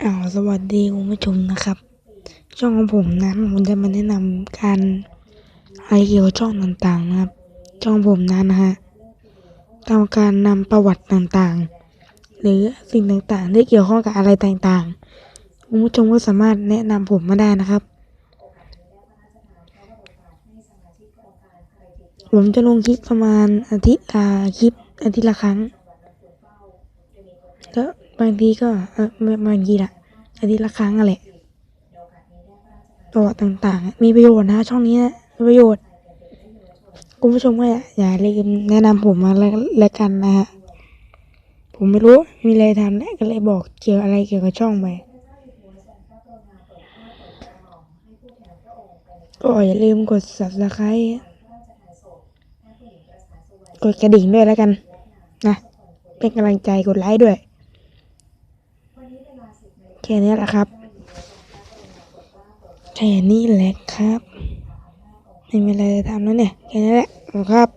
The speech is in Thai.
อ้าวสวัสดีคุณผู้ชมนะครับ ช่องของผมนะผมจะมาแนะนำการอะไรเกี่ยวกับช่องต่างๆนะครับ ช่องผมนั้นนะฮะทำการนำประวัติต่างๆ หรือสิ่งต่างๆ ที่เกี่ยวข้องกับอะไรต่างๆคุณผู้ชมก็สามารถแนะนำผมมาได้นะครับ ผมจะลงคลิปประมาณอาทิตย์ละคลิปอาทิตย์ละครั้งแล้ว บางทีก็เออบางทีละอาทิตย์ละครั้งอะแหละประวัติต่างๆ มีประโยชน์นะ ช่องนี้นะมีประโยชน์ คุณผู้ชมก็อย่าอย่าลืมแนะนำผมมาแล้วแล้วกันนะฮะ ผมไม่รู้มีอะไรทำแล้วก็เลยบอกเกี่ยวอะไรเกี่ยวกับช่องไปก็อย่าลืมกด subscribe กดกระดิ่งด้วยแล้วกัน นะ เป็นกำลังใจกดไลค์ด้วย แค่นี้แหละครับ แค่นี้แหละครับ ไม่มีอะไรจะทำแล้วเนี่ย แค่นี้แหละครับ